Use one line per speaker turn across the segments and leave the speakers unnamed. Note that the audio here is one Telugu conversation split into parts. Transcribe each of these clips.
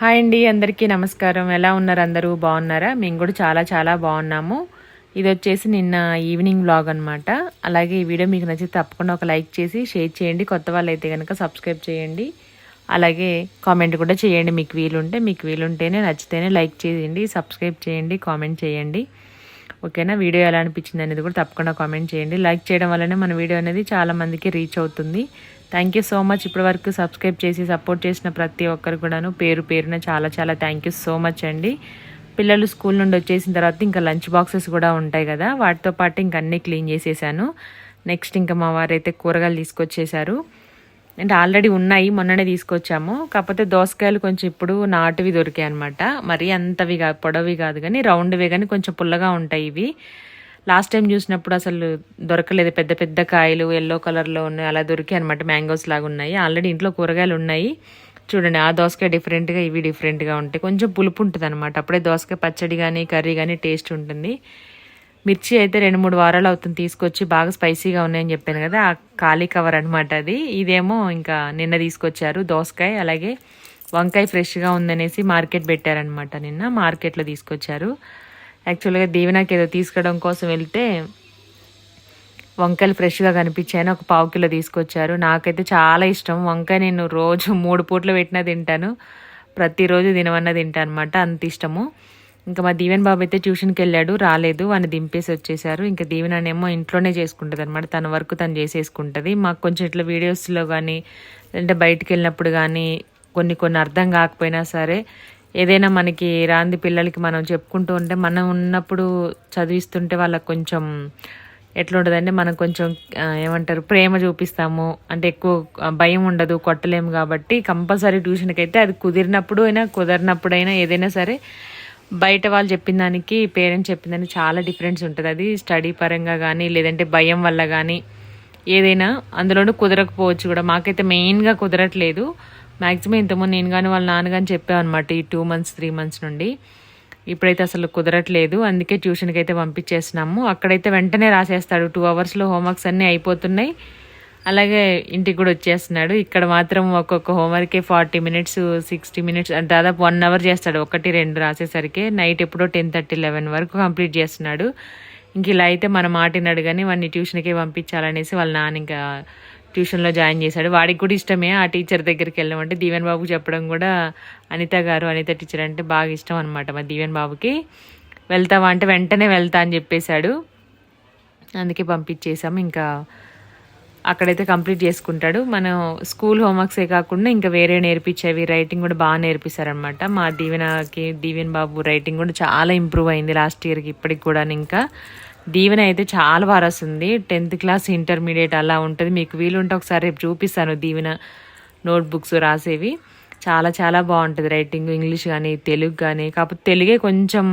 హాయ్ అండి అందరికీ నమస్కారం. ఎలా ఉన్నారు అందరూ? బాగున్నారా? మేము కూడా చాలా చాలా బాగున్నాము. ఇది వచ్చేసి నిన్న ఈవినింగ్ బ్లాగ్ అనమాట అలాగే ఈ వీడియో మీకు నచ్చితే తప్పకుండా ఒక లైక్ చేసి షేర్ చేయండి. కొత్త వాళ్ళు అయితే కనుక సబ్స్క్రైబ్ చేయండి. అలాగే కామెంట్ కూడా చేయండి. మీకు వీలుంటే మీకు వీలుంటేనే నచ్చితేనే లైక్ చేయండి సబ్స్క్రైబ్ చేయండి కామెంట్ చేయండి. ఓకేనా? వీడియో ఎలా అనిపించింది అనేది కూడా తప్పకుండా కామెంట్ చేయండి. లైక్ చేయడం వల్లనే మన వీడియో అనేది చాలామందికి రీచ్ అవుతుంది. థ్యాంక్ యూ సో మచ్ ఇప్పటి వరకు సబ్స్క్రైబ్ చేసి సపోర్ట్ చేసిన ప్రతి ఒక్కరు కూడాను పేరు పేరున చాలా చాలా థ్యాంక్ యూ సో మచ్ అండి. పిల్లలు స్కూల్ నుండి వచ్చేసిన తర్వాత ఇంకా లంచ్ బాక్సెస్ కూడా ఉంటాయి కదా వాటితో పాటు ఇంకా అన్నీ క్లీన్ చేసేసాను. నెక్స్ట్ ఇంకా మా వారైతే కూరగాయలు తీసుకొచ్చేసారు. అంటే ఆల్రెడీ ఉన్నాయి మొన్ననే తీసుకొచ్చాము. కాకపోతే దోసకాయలు కొంచెం ఇప్పుడు నాటువి దొరికాయి అనమాట మరీ అంతవి కాదు పొడవి కాదు కానీ రౌండ్వి కానీ కొంచెం పుల్లగా ఉంటాయి ఇవి. లాస్ట్ టైం చూసినప్పుడు అసలు దొరకలేదు. పెద్ద పెద్ద కాయలు ఎల్లో కలర్లో ఉన్నాయి. అలా దొరికాయి అనమాట మ్యాంగోస్ లాగా ఉన్నాయి. ఆల్రెడీ ఇంట్లో కూరగాయలు ఉన్నాయి. చూడండి ఆ దోసకాయ డిఫరెంట్గా ఇవి డిఫరెంట్గా ఉంటాయి. కొంచెం పులుపు ఉంటుంది అనమాట అప్పుడే దోసకాయ పచ్చడి కానీ కర్రీ కానీ టేస్ట్ ఉంటుంది. మిర్చి అయితే రెండు మూడు వారాలు అవుతుంది తీసుకొచ్చి బాగా స్పైసీగా ఉన్నాయని చెప్పాను కదా ఆ ఖాళీ కవర్ అనమాట అది. ఇదేమో ఇంకా నిన్న తీసుకొచ్చారు దోసకాయ. అలాగే వంకాయ ఫ్రెష్గా ఉందనేసి మార్కెట్ పెట్టారనమాట నిన్న. మార్కెట్లో తీసుకొచ్చారు. యాక్చువల్గా దీవెనకి ఏదో తీసుకోవడం కోసం వెళ్తే వంకాయలు ఫ్రెష్గా కనిపించాయని ఒక పావు కిలో తీసుకొచ్చారు. నాకైతే చాలా ఇష్టం. వంకాయ నేను రోజు మూడు పూట్లు పెట్టినా తింటాను. ప్రతిరోజు తినవన్నా తింటాను అనమాట అంత ఇష్టము. ఇంకా మా దీవెన్ బాబు అయితే ట్యూషన్కి వెళ్ళాడు రాలేదు. వాడిని దింపేసి వచ్చేసారు. ఇంకా దీవెననేమో ఇంట్లోనే చేసుకుంటుంది అనమాట తన వరకు తను చేసేసుకుంటుంది. మాకు కొంచెం ఇట్లా వీడియోస్లో కానీ లేదంటే బయటకు వెళ్ళినప్పుడు కానీ కొన్ని కొన్ని అర్థం కాకపోయినా సరే ఏదైనా మనకి రాంది పిల్లలకి మనం చెప్పుకుంటూ ఉంటే మనం ఉన్నప్పుడు చదివిస్తుంటే వాళ్ళకి కొంచెం ఎట్లుంటుందంటే మనం కొంచెం ఏమంటారు ప్రేమ చూపిస్తాము. అంటే ఎక్కువ భయం ఉండదు కొట్టలేము కాబట్టి కంపల్సరీ ట్యూషన్కి అయితే అది కుదిరినప్పుడు అయినా కుదరినప్పుడైనా ఏదైనా సరే బయట వాళ్ళు చెప్పిన దానికి పేరెంట్స్ చెప్పిన దానికి చాలా డిఫరెన్స్ ఉంటుంది. అది స్టడీ పరంగా కానీ లేదంటే భయం వల్ల కానీ ఏదైనా అందులోనూ కుదరకపోవచ్చు కూడా. మాకైతే మెయిన్గా కుదరట్లేదు. మ్యాక్సిమం ఇంతకుముందు నేను కానీ వాళ్ళ నాన్నగాని చెప్పాను చెప్పామన్నమాట ఈ టూ మంత్స్ త్రీ మంత్స్ నుండి. ఇప్పుడైతే అసలు కుదరట్లేదు. అందుకే ట్యూషన్కి అయితే పంపించేస్తున్నాము. అక్కడైతే వెంటనే రాసేస్తాడు. టూ అవర్స్లో హోంవర్క్స్ అన్నీ అయిపోతున్నాయి. అలాగే ఇంటికి కూడా వచ్చేస్తున్నాడు. ఇక్కడ మాత్రం ఒక్కొక్క హోంవర్కే ఫార్టీ మినిట్స్ సిక్స్టీ మినిట్స్ అంటే దాదాపు వన్ అవర్ చేస్తాడు. ఒకటి రెండు రాసేసరికి నైట్ ఎప్పుడో టెన్ థర్టీ లెవెన్ వరకు కంప్లీట్ చేస్తున్నాడు. ఇంక ఇలా అయితే మన మాటినాడు కానీ వాడిని ట్యూషన్కే పంపించాలనేసి వాళ్ళ నాన్న ఇంకా ట్యూషన్లో జాయిన్ చేశాడు. వాడికి కూడా ఇష్టమే ఆ టీచర్ దగ్గరికి వెళ్ళామంటే దీవెన్ బాబుకు చెప్పడం కూడా అనిత గారు అనిత టీచర్ అంటే బాగా ఇష్టం అనమాట మా దీవెన్ బాబుకి. వెళ్తావా అంటే వెంటనే వెళ్తా అని చెప్పేశాడు. అందుకే పంపించేసాము ఇంకా అక్కడైతే కంప్లీట్ చేసుకుంటాడు. మనం స్కూల్ హోంవర్క్సే కాకుండా ఇంకా వేరే నేర్పించేవి రైటింగ్ కూడా బాగా నేర్పిస్తారనమాట మా దీవెనకి దీవెన్ బాబు రైటింగ్ కూడా చాలా ఇంప్రూవ్ అయింది లాస్ట్ ఇయర్కి ఇప్పటికి కూడా ఇంకా. దీవెన అయితే చాలా బాగా వస్తుంది టెన్త్ క్లాస్ ఇంటర్మీడియట్ అలా ఉంటుంది. మీకు వీలుంటే ఒకసారి రేపు చూపిస్తాను దీవెన నోట్బుక్స్ రాసేవి. చాలా చాలా బాగుంటుంది రైటింగ్ ఇంగ్లీష్ కానీ తెలుగు కానీ కాకపోతే తెలుగే కొంచెం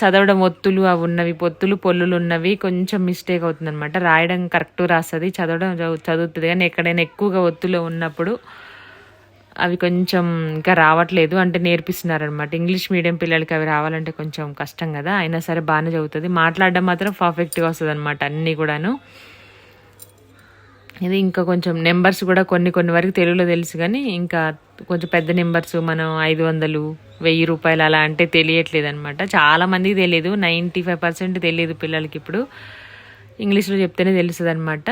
చదవడం ఒత్తులు అవి ఉన్నవి పొత్తులు పొల్లులు ఉన్నవి కొంచెం మిస్టేక్ అవుతుంది అనమాట రాయడం కరెక్ట్ రాస్తుంది చదవడం చదువుతుంది. కానీ ఎక్కడైనా ఎక్కువగా ఒత్తులు ఉన్నప్పుడు అవి కొంచెం ఇంకా రావట్లేదు అంటే నేర్పిస్తున్నారనమాట ఇంగ్లీష్ మీడియం పిల్లలకి అవి రావాలంటే కొంచెం కష్టం కదా. అయినా సరే బాగానే చదువుతుంది. మాట్లాడడం మాత్రం పర్ఫెక్ట్గా వస్తుంది అనమాట అన్నీ కూడాను. ఇది ఇంకా కొంచెం నెంబర్స్ కూడా కొన్ని కొన్ని వరకు తెలుగులో తెలుసు కానీ ఇంకా కొంచెం పెద్ద నెంబర్స్ మనం ఐదు వందలు వెయ్యి రూపాయలు అలా అంటే తెలియట్లేదు అనమాట చాలా మందికి తెలియదు నైంటీ ఫైవ్ పర్సెంట్ తెలియదు పిల్లలకి ఇప్పుడు. ఇంగ్లీష్లో చెప్తేనే తెలుస్తుంది అనమాట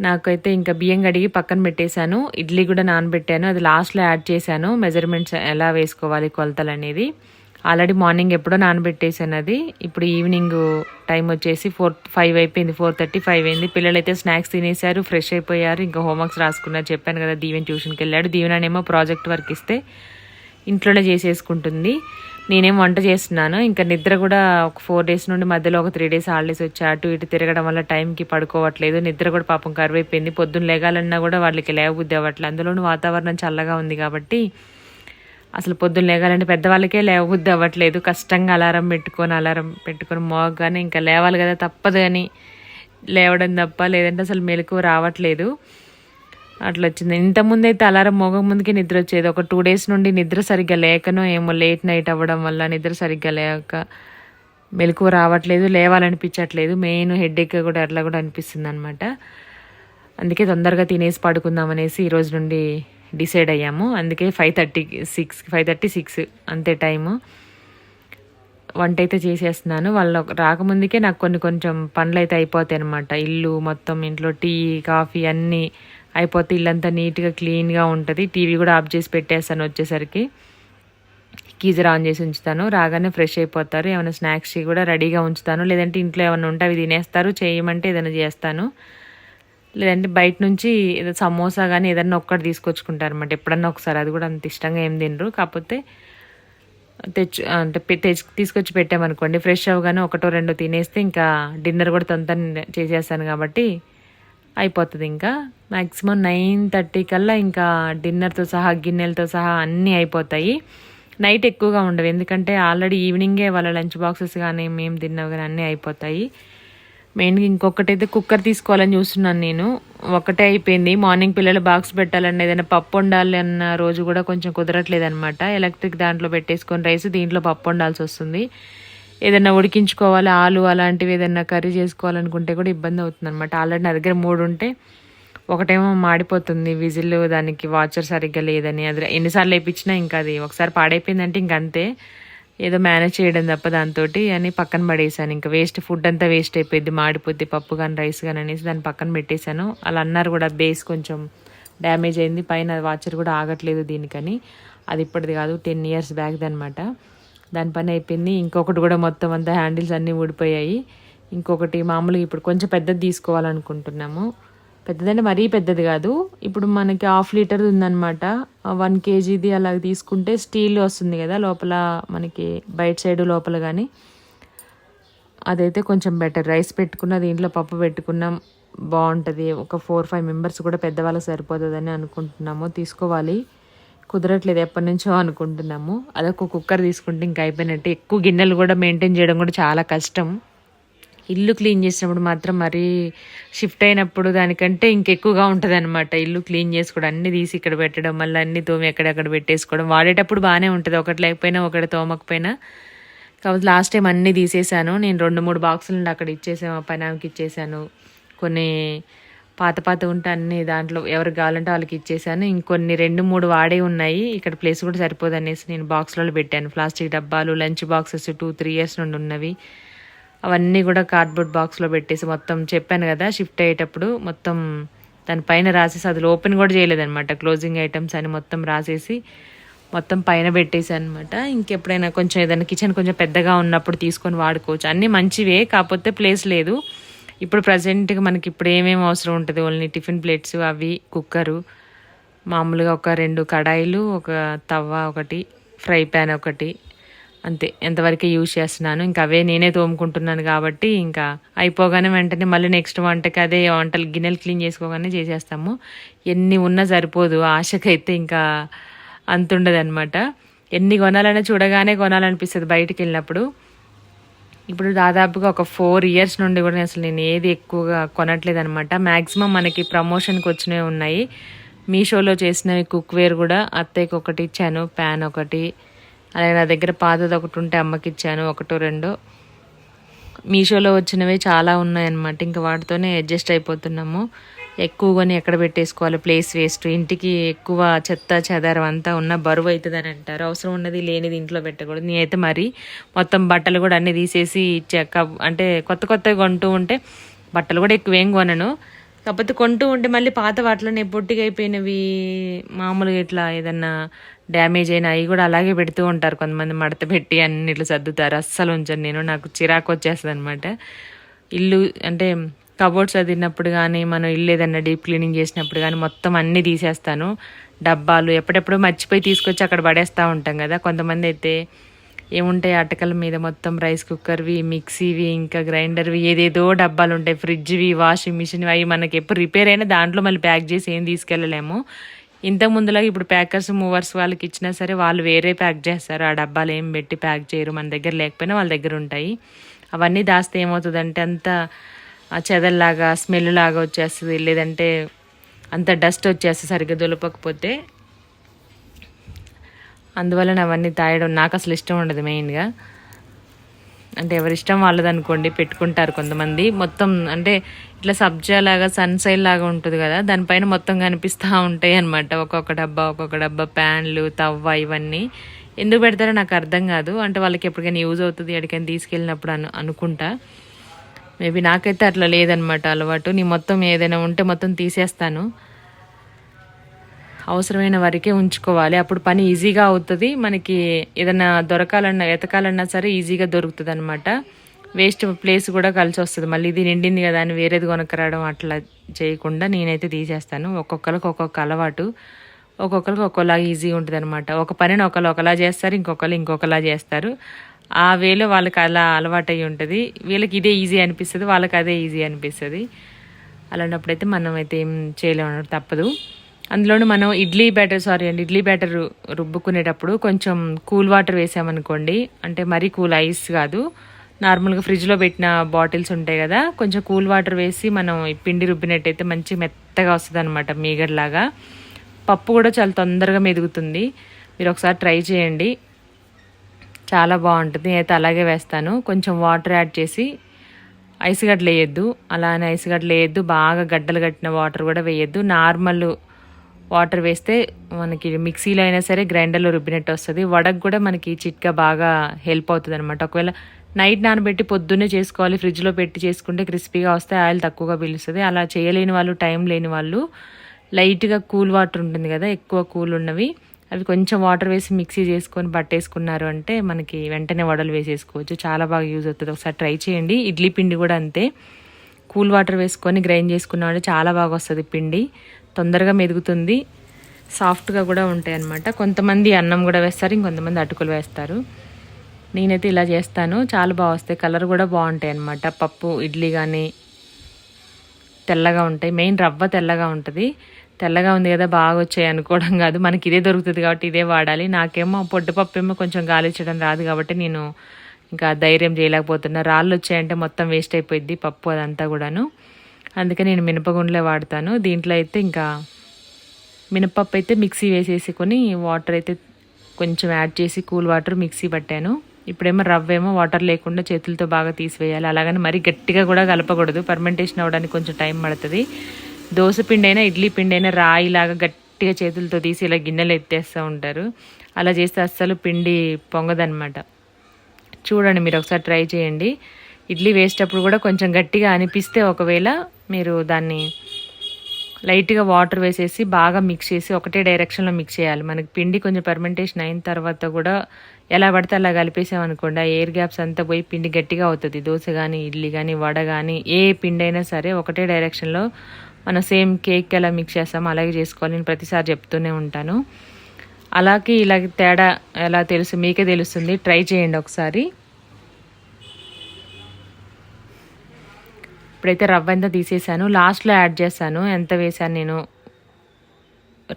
నాకైతే ఇంకా బియ్యం కడిగి పక్కన పెట్టేశాను. ఇడ్లీ కూడా నానబెట్టాను. అది లాస్ట్లో యాడ్ చేశాను. మెజర్మెంట్స్ ఎలా వేసుకోవాలి కొలతలు అనేది. ఆల్రెడీ మార్నింగ్ ఎప్పుడో నానబెట్టేశాను అది. ఇప్పుడు ఈవినింగ్ టైం వచ్చేసి ఫోర్ ఫైవ్ అయిపోయింది. ఫోర్ థర్టీ ఫైవ్ అయింది. పిల్లలు అయితే స్నాక్స్ తినేశారు ఫ్రెష్ అయిపోయారు. ఇంకా హోంవర్క్స్ రాసుకున్నారు. చెప్పాను కదా దీవెన్ ట్యూషన్కి వెళ్ళాడు. దీవెననేమో ప్రాజెక్ట్ వర్క్ ఇస్తే ఇంట్లోనే చేసేసుకుంటుంది. నేనేం వంట చేస్తున్నాను. ఇంకా నిద్ర కూడా ఒక ఫోర్ డేస్ నుండి మధ్యలో ఒక త్రీ డేస్ హాలిడేస్ వచ్చి అటు ఇటు తిరగడం వల్ల టైంకి పడుకోవట్లేదు. నిద్ర కూడా పాపం కరువైపోయింది. పొద్దున్న లేగాలన్నా కూడా వాళ్ళకి లేవబుద్ధి అవ్వట్లేదు. అందులోనూ వాతావరణం చల్లగా ఉంది కాబట్టి అసలు పొద్దున్న లేగాలంటే పెద్దవాళ్ళకే లేవబుద్ధి అవ్వట్లేదు. కష్టంగా అలారం పెట్టుకొని అలారం పెట్టుకొని మోగగానే ఇంకా లేవాలి కదా తప్పదు అని లేవడం తప్ప లేదంటే అసలు మెలకు రావట్లేదు. అట్లా వచ్చింది ఇంతకుముందు అయితే అలారం మోగ ముందుకే నిద్ర వచ్చేది ఒక టూ డేస్ నుండి నిద్ర సరిగ్గా లేకనో ఏమో లేట్ నైట్ అవ్వడం వల్ల నిద్ర సరిగ్గా లేక మెలకు రావట్లేదు లేవాలనిపించట్లేదు. మెయిన్ హెడేక్ కూడా అట్లా కూడా అనిపిస్తుంది అనమాట అందుకే తొందరగా తినేసి పడుకుందాం అనేసి ఈరోజు నుండి డిసైడ్ అయ్యాము. అందుకే five thirty six five thirty six అంతే టైము. వంట అయితే చేసేస్తున్నాను. వాళ్ళు రాకముందుకే నాకు కొన్ని కొంచెం పనులు అయితే అయిపోతాయి అనమాట ఇల్లు మొత్తం ఇంట్లో టీ కాఫీ అన్నీ అయిపోతే ఇల్లంతా నీట్గా క్లీన్గా ఉంటుంది. టీవీ కూడా ఆఫ్ చేసి పెట్టేస్తాను వచ్చేసరికి. గీజర్ ఆన్ చేసి ఉంచుతాను. రాగానే ఫ్రెష్ అయిపోతారు. ఏమైనా స్నాక్స్ కూడా రెడీగా ఉంచుతాను. లేదంటే ఇంట్లో ఏమైనా ఉంటే అవి తినేస్తారు. చేయమంటే ఏదైనా చేస్తాను. లేదంటే బయట నుంచి ఏదో సమోసా కానీ ఏదన్నా ఒక్కటి తీసుకొచ్చుకుంటారు అనమాట ఎప్పుడన్నా ఒకసారి. అది కూడా అంత ఇష్టంగా ఏం తినరు. కాకపోతే తెచ్చు అంటే తెచ్చి తీసుకొచ్చి పెట్టామనుకోండి. ఫ్రెష్ అవ్వగానే ఒకటో రెండో తినేస్తే ఇంకా డిన్నర్ కూడా తొందర చేసేస్తాను కాబట్టి అయిపోతుంది ఇంకా. మ్యాక్సిమం నైన్ థర్టీ కల్లా ఇంకా డిన్నర్తో సహా గిన్నెలతో సహా అన్నీ అయిపోతాయి. నైట్ ఎక్కువగా ఉండవు ఎందుకంటే ఆల్రెడీ ఈవినింగే వాళ్ళ లంచ్ బాక్సెస్ కానీ మేము తిన్నవి కానీ అన్నీ అయిపోతాయి. మెయిన్గా ఇంకొకటైతే కుక్కర్ తీసుకోవాలని చూస్తున్నాను నేను. ఒకటే అయిపోయింది. మార్నింగ్ పిల్లలు బాక్స్ పెట్టాలని ఏదైనా పప్పు వండాలి అన్న రోజు కూడా కొంచెం కుదరట్లేదు అనమాట ఎలక్ట్రిక్ దాంట్లో పెట్టేసుకొని రైస్ దీంట్లో పప్పు వండాల్సి వస్తుంది. ఏదైనా ఉడికించుకోవాలి ఆలు అలాంటివి ఏదైనా కర్రీ చేసుకోవాలనుకుంటే కూడా ఇబ్బంది అవుతుంది అనమాట ఆల్రెడీ నా దగ్గర మూడు ఉంటే ఒకటేమో మాడిపోతుంది విజిల్ దానికి వాచర్ సరిగ్గా లేదని. అది ఎన్నిసార్లు వేయించినా ఇంకా అది ఒకసారి పాడైపోయిందంటే ఇంక అంతే. ఏదో మేనేజ్ చేయడం తప్ప దాంతో అని పక్కన పడేసాను. ఇంకా వేస్ట్ ఫుడ్ అంతా వేస్ట్ అయిపోయింది. మాడిపోద్ది పప్పు కానీ రైస్ కానీ అనేసి దాన్ని పక్కన పెట్టేశాను. అలా అన్నారు కూడా బేస్ కొంచెం డ్యామేజ్ అయింది. పైన వాచర్ కూడా ఆగట్లేదు దీనికని. అది ఇప్పటిది కాదు టెన్ ఇయర్స్ బ్యాక్ అనమాట దాని పని అయిపోయింది. ఇంకొకటి కూడా మొత్తం అంతా హ్యాండిల్స్ అన్నీ ఊడిపోయాయి. ఇంకొకటి మామూలుగా ఇప్పుడు కొంచెం పెద్దది తీసుకోవాలనుకుంటున్నాము. పెద్దదంటే మరీ పెద్దది కాదు. ఇప్పుడు మనకి హాఫ్ లీటర్ ఉందన్నమాట. వన్ కేజీది అలా తీసుకుంటే స్టీల్ వస్తుంది కదా లోపల మనకి బయట సైడ్ లోపల కానీ అదైతే కొంచెం బెటర్. రైస్ పెట్టుకున్న దీంట్లో పప్పు పెట్టుకున్నాం బాగుంటుంది. ఒక ఫోర్ ఫైవ్ మెంబర్స్ కూడా పెద్దవాళ్ళకి సరిపోతుందని అనుకుంటున్నాము. తీసుకోవాలి. కుదరట్లేదు ఎప్పటి నుంచో అనుకుంటున్నాము. అదొక కుక్కర్ తీసుకుంటే ఇంకా అయిపోయినట్టు. ఎక్కువ గిన్నెలు కూడా మెయింటైన్ చేయడం కూడా చాలా కష్టం. ఇల్లు క్లీన్ చేసినప్పుడు మాత్రం మరీ షిఫ్ట్ అయినప్పుడు దానికంటే ఇంకెక్కువగా ఉంటుంది అనమాట ఇల్లు క్లీన్ చేసుకోవడం అన్ని తీసి ఇక్కడ పెట్టడం మళ్ళీ అన్ని తోమి ఎక్కడెక్కడ పెట్టేసుకోవడం. వాడేటప్పుడు బాగానే ఉంటుంది. ఒకటి లేకపోయినా ఒకటి తోమకపోయినా. కాబట్టి లాస్ట్ టైం అన్నీ తీసేసాను. నేను రెండు మూడు బాక్సులు అక్కడ ఇచ్చేసాను పైనకి ఇచ్చేసాను. కొన్ని పాత పాత ఉంటే అన్ని దాంట్లో ఎవరికి కావాలంటే వాళ్ళకి ఇచ్చేసాను. ఇంకొన్ని రెండు మూడు వాడే ఉన్నాయి. ఇక్కడ ప్లేస్ కూడా సరిపోదు అనేసి నేను బాక్స్లలో పెట్టాను. ప్లాస్టిక్ డబ్బాలు lunch boxes two three years నుండి ఉన్నవి. అవన్నీ కూడా కార్డ్బోర్డ్ బాక్స్లో పెట్టేసి మొత్తం చెప్పాను కదా షిఫ్ట్ అయ్యేటప్పుడు మొత్తం దానిపైన రాసేసి అది ఓపెన్ కూడా చేయలేదన్నమాట. క్లోజింగ్ ఐటమ్స్ అని మొత్తం రాసేసి మొత్తం పైన పెట్టేసాను అనమాట ఇంకెప్పుడైనా కొంచెం ఏదైనా కిచెన్ కొంచెం పెద్దగా ఉన్నప్పుడు తీసుకొని వాడుకోవచ్చు. అన్నీ మంచివే కాకపోతే ప్లేస్ లేదు. ఇప్పుడు ప్రజెంట్గా మనకి ఇప్పుడు ఏమేమి అవసరం ఉంటుంది? ఓన్లీ టిఫిన్ ప్లేట్స్ అవి కుక్కరు మామూలుగా ఒక రెండు కడాయిలు ఒక తవ్వ ఒకటి ఫ్రై ప్యాన్ ఒకటి అంతే. ఎంతవరకు యూజ్ చేస్తున్నాను. ఇంకా అవే నేనే తోముకుంటున్నాను కాబట్టి ఇంకా అయిపోగానే వెంటనే మళ్ళీ నెక్స్ట్ వంటకి అదే వంటలు గిన్నెలు క్లీన్ చేసుకోగానే చేసేస్తాము. ఎన్ని ఉన్నా సరిపోదు. ఆశకైతే ఇంకా అంతుండదు అనమాట ఎన్ని కొనాలన్నా చూడగానే కొనాలనిపిస్తుంది బయటికి వెళ్ళినప్పుడు. ఇప్పుడు దాదాపుగా ఒక ఫోర్ ఇయర్స్ నుండి కూడా అసలు నేను ఏది ఎక్కువగా కొనట్లేదు అనమాట మ్యాక్సిమం మనకి ప్రమోషన్కి వచ్చినవి ఉన్నాయి. మీషోలో చేసినవి కుక్వేర్ కూడా అత్తయ్యకి ఒకటి ఇచ్చాను ప్యాన్ ఒకటి. అలాగే నా దగ్గర పాతది ఒకటి ఉంటే అమ్మకి ఇచ్చాను ఒకటో రెండో. మీషోలో వచ్చినవి చాలా ఉన్నాయన్నమాట. ఇంకా వాటితోనే అడ్జస్ట్ అయిపోతున్నాము. ఎక్కువగానే ఎక్కడ పెట్టేసుకోవాలి? Place waste. ఇంటికి ఎక్కువ చెత్త చెదారం అంతా ఉన్న బరువు అవుతుంది అని అంటారు. అవసరం ఉన్నది లేనిది ఇంట్లో పెట్టకూడదు. నేనైతే మరి మొత్తం బట్టలు కూడా అన్నీ తీసేసి చెక్క అంటే కొత్త కొత్తగా కొంటూ ఉంటే బట్టలు కూడా ఎక్కువేం కొనను. కాకపోతే కొంటూ ఉంటే మళ్ళీ పాత వాటిలోనే పొట్టిగా అయిపోయినవి మామూలుగా ఇట్లా ఏదన్నా డ్యామేజ్ అయిన అవి కూడా అలాగే పెడుతూ ఉంటారు. కొంతమంది మడత పెట్టి అన్ని ఇట్లా సర్దుతారు. అస్సలు ఉంచను నేను. నాకు చిరాకు వచ్చేస్తుంది అనమాట ఇల్లు అంటే కబోర్డ్స్ చదివినప్పుడు కానీ మనం ఇల్లు ఏదన్నా డీప్ క్లీనింగ్ చేసినప్పుడు కానీ మొత్తం అన్నీ తీసేస్తాను. డబ్బాలు ఎప్పుడెప్పుడు మర్చిపోయి తీసుకొచ్చి అక్కడ పడేస్తూ ఉంటాం కదా. కొంతమంది అయితే ఏముంటాయి అటకల మీద మొత్తం రైస్ కుక్కర్వి మిక్సీవి ఇంకా గ్రైండర్వి ఏదేదో డబ్బాలు ఉంటాయి ఫ్రిడ్జ్వి వాషింగ్ మిషన్వి అవి మనకి ఎప్పుడు రిపేర్ అయినా దాంట్లో మళ్ళీ ప్యాక్ చేసి ఏం తీసుకెళ్ళలేము. ఇంతకు ముందులాగా ఇప్పుడు ప్యాకర్స్ మూవర్స్ వాళ్ళకి ఇచ్చినా సరే వాళ్ళు వేరే ప్యాక్ చేస్తారు. ఆ డబ్బాలు ఏం పెట్టి ప్యాక్ చేయరు. మన దగ్గర లేకపోయినా వాళ్ళ దగ్గర ఉంటాయి. అవన్నీ దాస్తే ఏమవుతుందంటే అంత చెదల్లాగా స్మెల్ లాగా వచ్చేస్తుంది. లేదంటే అంత డస్ట్ వచ్చేస్తుంది సరిగ్గా దులపకపోతే. అందువలన అవన్నీ తాగడం నాకు అసలు ఇష్టం ఉండదు మెయిన్గా అంటే ఎవరిష్టం వాళ్ళది అనుకోండి పెట్టుకుంటారు కొంతమంది. మొత్తం అంటే ఇట్లా సబ్జా లాగా సన్సైల్ లాగా ఉంటుంది కదా దానిపైన మొత్తం కనిపిస్తూ ఉంటాయి అనమాట ఒక్కొక్క డబ్బా ఒక్కొక్క డబ్బా ప్యాన్లు తవ్వ ఇవన్నీ. ఎందుకు పెడతారో నాకు అర్థం కాదు. అంటే వాళ్ళకి ఎప్పటికైనా యూజ్ అవుతుంది ఎక్కడికైనా తీసుకెళ్ళినప్పుడు అను అనుకుంటా. మేబీ నాకైతే అట్లా లేదనమాట అలవాటు. నీ మొత్తం ఏదైనా ఉంటే మొత్తం తీసేస్తాను. అవసరమైన వరకే ఉంచుకోవాలి. అప్పుడు పని ఈజీగా అవుతుంది. మనకి ఏదైనా దొరకాలన్నా ఎతకాలన్నా సరే ఈజీగా దొరుకుతుంది అనమాట వేస్ట్ ప్లేస్ కూడా కలిసి వస్తుంది. మళ్ళీ ఇది నిండింది కదా అని వేరేది కొనక్కరావడం అట్లా చేయకుండా నేనైతే తీసేస్తాను. ఒక్కొక్కరికి ఒక్కొక్క అలవాటు. ఒక్కొక్కరికి ఒక్కోలాగా ఈజీగా ఉంటుంది అనమాట ఒక పనిని ఒకరు ఒకలా చేస్తారు ఇంకొకరు ఇంకొకలా చేస్తారు. ఆ వేలో వాళ్ళకి అలా అలవాటు అయి ఉంటుంది. వీళ్ళకి ఇదే ఈజీ అనిపిస్తుంది వాళ్ళకి అదే ఈజీ అనిపిస్తుంది. అలాంటప్పుడైతే మనం అయితే ఏం చేయలేము తప్పదు. అందులోనూ మనం ఇడ్లీ బ్యాటర్ సారీ అండి ఇడ్లీ బ్యాటర్ రుబ్బుకునేటప్పుడు కొంచెం కూల్ వాటర్ వేసామనుకోండి అంటే మరీ కూల్ ఐస్ కాదు. నార్మల్గా ఫ్రిడ్జ్లో పెట్టిన బాటిల్స్ ఉంటాయి కదా కొంచెం కూల్ వాటర్ వేసి మనం పిండి రుబ్బినట్టయితే మంచి మెత్తగా వస్తుంది అనమాట మీగడలాగా. పప్పు కూడా చాలా తొందరగా మెదుగుతుంది. మీరు ఒకసారి ట్రై చేయండి. చాలా బాగుంటుంది. అయితే అలాగే వేస్తాను. కొంచెం వాటర్ యాడ్ చేసి ఐస్ గడ్డలు వేయద్దు. అలానే ఐస్ గడ్డలు వేయద్దు. బాగా గడ్డలు కట్టిన వాటర్ కూడా వేయద్దు. నార్మల్ వాటర్ వేస్తే మనకి మిక్సీలో అయినా సరే గ్రైండర్లో రుబ్బినట్టు వస్తుంది. వడకు కూడా మనకి చిట్కా బాగా హెల్ప్ అవుతుంది అనమాట ఒకవేళ నైట్ నానబెట్టి పొద్దున్నే చేసుకోవాలి. ఫ్రిడ్జ్లో పెట్టి చేసుకుంటే క్రిస్పీగా వస్తే ఆయిల్ తక్కువగా పీలుస్తుంది. అలా చేయలేని వాళ్ళు టైం లేని వాళ్ళు లైట్గా కూల్ వాటర్ ఉంటుంది కదా ఎక్కువ కూల్ ఉన్నవి అవి కొంచెం వాటర్ వేసి మిక్సీ చేసుకొని పట్టేసుకున్నారు అంటే మనకి వెంటనే వడలు వేసేసుకోవచ్చు. చాలా బాగా యూజ్ అవుతుంది. ఒకసారి ట్రై చేయండి. ఇడ్లీ పిండి కూడా అంతే. కూల్ వాటర్ వేసుకొని గ్రైండ్ చేసుకున్నామంటే చాలా బాగా వస్తుంది పిండి. తొందరగా మెదుగుతుంది. సాఫ్ట్గా కూడా ఉంటాయి అన్నమాట. కొంతమంది అన్నం కూడా వేస్తారు ఇంకొంతమంది అటుకులు వేస్తారు. నేనైతే ఇలా చేస్తాను. చాలా బాగా వస్తాయి. కలర్ కూడా బాగుంటాయి అన్నమాట. పప్పు ఇడ్లీ కానీ తెల్లగా ఉంటాయి. మెయిన్ రవ్వ తెల్లగా ఉంటుంది. తెల్లగా ఉంది కదా బాగా వచ్చాయి అనుకోవడం కాదు. మనకి ఇదే దొరుకుతుంది కాబట్టి ఇదే వాడాలి. నాకేమో పొట్టుపప్పు ఏమో కొంచెం గాలిచ్చడం రాదు కాబట్టి నేను ఇంకా ధైర్యం చేయలేకపోతున్నా. రాళ్ళు వచ్చాయంటే మొత్తం వేస్ట్ అయిపోయింది పప్పు అదంతా కూడాను. అందుకే నేను మినపగుండ్లే వాడతాను. దీంట్లో అయితే ఇంకా మినపప్పు అయితే మిక్సీ వేసేసుకొని వాటర్ అయితే కొంచెం యాడ్ చేసి కూల్ వాటర్ మిక్సీ పట్టాను. ఇప్పుడేమో రవ్వ ఏమో వాటర్ లేకుండా చేతులతో బాగా తీసివేయాలి. అలాగని మరీ గట్టిగా కూడా కలపకూడదు. పర్మెంటేషన్ అవ్వడానికి కొంచెం టైం పడుతుంది. దోశ పిండి అయినా ఇడ్లీ పిండి అయినా రాయిలాగా గట్టిగా చేతులతో తీసి ఇలా గిన్నెలు ఎత్తేస్తూ ఉంటారు. అలా చేస్తే అస్సలు పిండి పొంగదనమాట చూడండి మీరు ఒకసారి ట్రై చేయండి. ఇడ్లీ వేసేటప్పుడు కూడా కొంచెం గట్టిగా అనిపిస్తే ఒకవేళ మీరు దాన్ని లైట్గా వాటర్ వేసేసి బాగా మిక్స్ చేసి ఒకటే డైరెక్షన్లో మిక్స్ చేయాలి. మనకి పిండి కొంచెం పర్మెంటేషన్ అయిన తర్వాత కూడా ఎలా పడితే అలా కలిపేసామనుకోండి ఆ ఎయిర్ గ్యాప్స్ అంతా పోయి పిండి గట్టిగా అవుతుంది. దోశ కానీ ఇడ్లీ కానీ వడ కానీ ఏ పిండి అయినా సరే ఒకటే డైరెక్షన్లో మనం సేమ్ కేక్ ఎలా మిక్స్ చేస్తామో అలాగే చేసుకోవాలి. నేను ప్రతిసారి చెప్తూనే ఉంటాను. అలాగే ఇలాగ తేడా ఎలా తెలుసు? మీకే తెలుస్తుంది. ట్రై చేయండి ఒకసారి. ఇప్పుడైతే రవ్వ ఎంత తీసేసాను లాస్ట్లో యాడ్ చేశాను. ఎంత వేసాను నేను?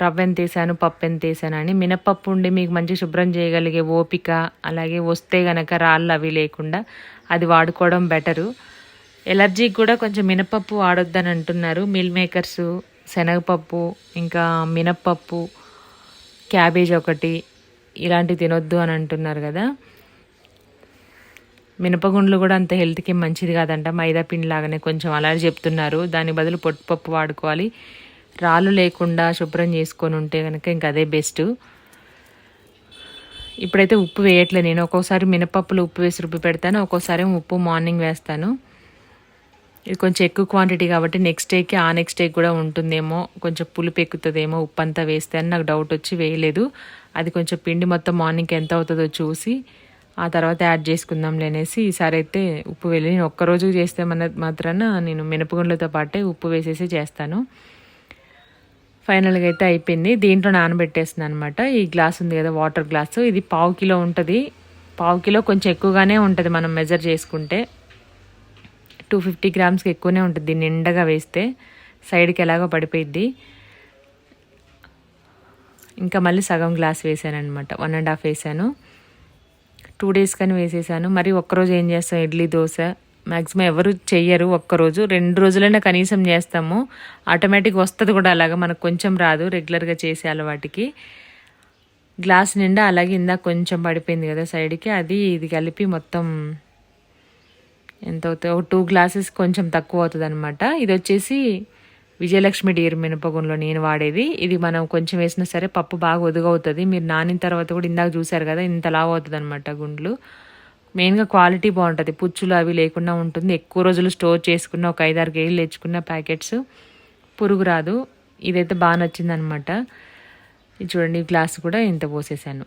రవ్వ ఎంత వేసాను పప్పు ఎంత వేసాను అని మినపప్పు ఉండి మీకు మంచి శుభ్రం చేయగలిగే ఓపిక అలాగే వస్తే గనక రాళ్ళు అవి లేకుండా అది వాడుకోవడం బెటరు. ఎలర్జీకి కూడా కొంచెం మినపప్పు వాడొద్దని అంటున్నారు. మిల్ మేకర్స్ శనగపప్పు ఇంకా మినప్పప్పు క్యాబేజ్ ఒకటి ఇలాంటివి తినొద్దు అని అంటున్నారు కదా. మినపగుండ్లు కూడా అంత హెల్త్కి మంచిది కాదంట. మైదా పిండి లాగానే కొంచెం అలా చెప్తున్నారు. దాని బదులు పొట్టుపప్పు వాడుకోవాలి. రాళ్ళు లేకుండా శుభ్రం చేసుకొని ఉంటే కనుక ఇంకా అదే బెస్ట్. ఇప్పుడైతే ఉప్పు వేయట్లే నేను. ఒక్కోసారి మినపప్పులు ఉప్పు వేసి రుబ్బి పెడతాను. ఒక్కోసారి ఉప్పు మార్నింగ్ వేస్తాను. ఇది కొంచెం ఎక్కువ క్వాంటిటీ కాబట్టి నెక్స్ట్ డేకి ఆ నెక్స్ట్ డేకి కూడా ఉంటుందేమో. కొంచెం పులుపు ఎక్కుతుందేమో ఉప్పు అంతా వేస్తే అని నాకు డౌట్ వచ్చి వేయలేదు. అది కొంచెం పిండి మొత్తం మార్నింగ్కి ఎంత అవుతుందో చూసి ఆ తర్వాత యాడ్ చేసుకుందాంలే అనేసి ఈసారి అయితే ఉప్పు వెళ్ళి నేను ఒక్కరోజు చేస్తే మన మాత్రాన నేను మినపగుండ్లతో పాటే ఉప్పు వేసేసి చేస్తాను. ఫైనల్గా అయితే అయిపోయింది. దీంట్లో నానబెట్టేసింది అనమాట ఈ గ్లాస్ ఉంది కదా వాటర్ గ్లాసు ఇది పావు కిలో ఉంటుంది. పావు కిలో కొంచెం ఎక్కువగానే ఉంటుంది మనం మెజర్ చేసుకుంటే. టూ ఫిఫ్టీ గ్రామ్స్కి ఎక్కువనే ఉంటుంది. నిండగా వేస్తే సైడ్కి ఎలాగో పడిపోయిద్ది. ఇంకా మళ్ళీ సగం గ్లాస్ వేసాను అనమాట వన్ అండ్ హాఫ్ వేసాను. టూ డేస్ కానీ వేసేసాను. మరి ఒక్కరోజు ఏం చేస్తాం? ఇడ్లీ దోశ. మ్యాక్సిమం ఎవరు చెయ్యరు. ఒక్కరోజు రెండు రోజులైనా కనీసం చేస్తాము. ఆటోమేటిక్ వస్తుంది కూడా అలాగా మనకు కొంచెం రాదు రెగ్యులర్గా చేసే అలవాటికి. గ్లాస్ నిండా అలాగే ఇందాక కొంచెం పడిపోయింది కదా సైడ్కి అది ఇది కలిపి మొత్తం ఎంత అవుతుంది ఒక టూ గ్లాసెస్ కొంచెం తక్కువ అవుతుంది అనమాట ఇది వచ్చేసి విజయలక్ష్మి డీర్ మినపగుండ్లో నేను వాడేది. ఇది మనం కొంచెం వేసినా సరే పప్పు బాగా ఒదుగవుతుంది. మీరు నానిన తర్వాత కూడా ఇందాక చూసారు కదా ఇంత లావు అవుతుంది అనమాట గుండ్లు. మెయిన్గా క్వాలిటీ బాగుంటుంది. పుచ్చులు అవి లేకుండా ఉంటుంది. ఎక్కువ రోజులు స్టోర్ చేసుకున్న ఒక ఐదారు కేజీలు తెచ్చుకున్న ప్యాకెట్స్. పురుగు రాదు. ఇదైతే బాగా నచ్చింది అనమాట చూడండి గ్లాస్ కూడా ఇంత పోసేసాను.